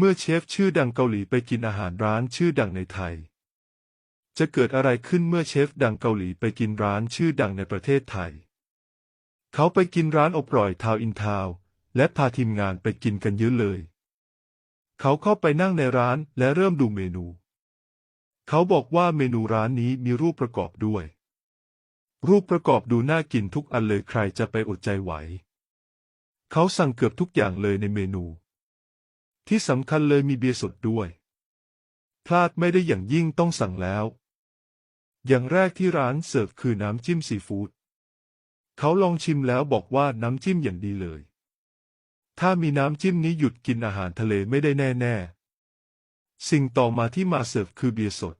เมื่อเชฟชื่อดังเกาหลีไปกินอาหารร้านชื่อดังในไทย จะเกิดอะไรขึ้นเมื่อเชฟดังเกาหลีไปกินร้านชื่อดังในประเทศไทย เขาไปกินร้านอบร่อยทาวอินทาวและพาทีมงานไปกินกันเยอะเลย เขาเข้าไปนั่งในร้านและเริ่มดูเมนู เขาบอกว่าเมนูร้านนี้มีรูปประกอบด้วย รูปประกอบดูน่ากินทุกอันเลยใครจะไปอดใจไหว เขาสั่งเกือบทุกอย่างเลยในเมนู ที่สำคัญเลยมีเบียร์สดด้วย พลาดไม่ได้อย่างยิ่งต้องสั่งแล้ว อย่างแรกที่ร้านเสิร์ฟคือน้ำจิ้มซีฟู้ดเขาลองชิมแล้วบอกว่าน้ำจิ้มอย่างดีเลย ถ้ามีน้ำจิ้มนี้หยุดกินอาหารทะเลไม่ได้แน่ๆ สิ่งต่อมาที่มาเสิร์ฟคือเบียร์สด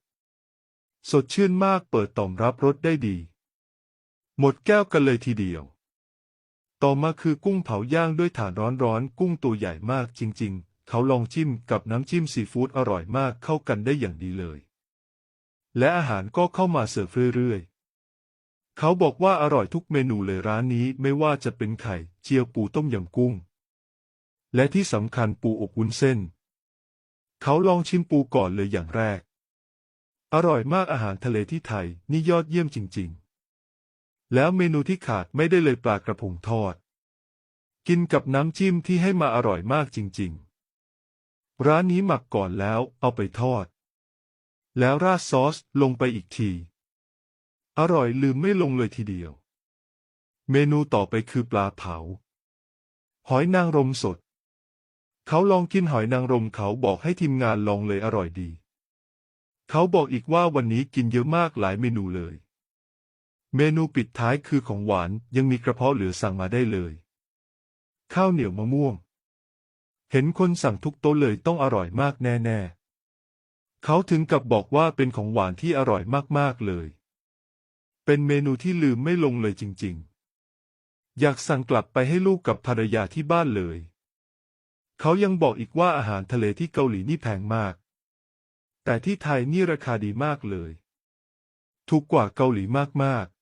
สดชื่นมากเปิดต่อมรับรสได้ดี หมดแก้วกันเลยทีเดียว ต่อมาคือกุ้งเผาย่างด้วยถ่านร้อนๆ กุ้งตัวใหญ่มากจริง ๆ เขาลองจิ้มกับน้ำจิ้มซีฟู้ดอร่อยมากเข้ากันได้อย่างดีเลย และอาหารก็เข้ามาเสิร์ฟเรื่อยๆ เขาบอกว่าอร่อยทุกเมนูเลยร้านนี้ไม่ว่าจะเป็นไข่ เจียวปูต้มยำกุ้ง และที่สำคัญปูอบวุ้นเส้น เขาลองชิมปูก่อนเลยอย่างแรก อร่อยมากอาหารทะเลที่ไทยนี่ยอดเยี่ยมจริง ๆ แล้วเมนูที่ขาดไม่ได้เลยปลากระพงทอด กินกับน้ำจิ้มที่ให้มาอร่อยมากจริง ๆ ร้านนี้หมักก่อนแล้วเอาไปทอด แล้วราดซอสลงไปอีกที อร่อยลืมไม่ลงเลยทีเดียว เมนูต่อไปคือปลาเผา หอยนางรมสด เขาลองกินหอยนางรมเขาบอกให้ทีมงานลองเลยอร่อยดี เขาบอกอีกว่าวันนี้กินเยอะมากหลายเมนูเลย เมนูปิดท้ายคือของหวานยังมีกระเพาะเหลือสั่งมาได้เลย ข้าวเหนียวมะม่วง เห็นคนสั่งทุกโต๊ะเลยต้องอร่อยมากแน่ๆ เขาถึงกับบอกว่าเป็นของหวานที่อร่อยมากๆเลย เป็นเมนูที่ลืมไม่ลงเลยจริงๆ อยากสั่งกลับไปให้ลูกกับภรรยาที่บ้านเลย เขายังบอกอีกว่าอาหารทะเลที่เกาหลีนี่แพงมาก แต่ที่ไทยนี่ราคาดีมากเลย ถูกกว่าเกาหลีมากๆ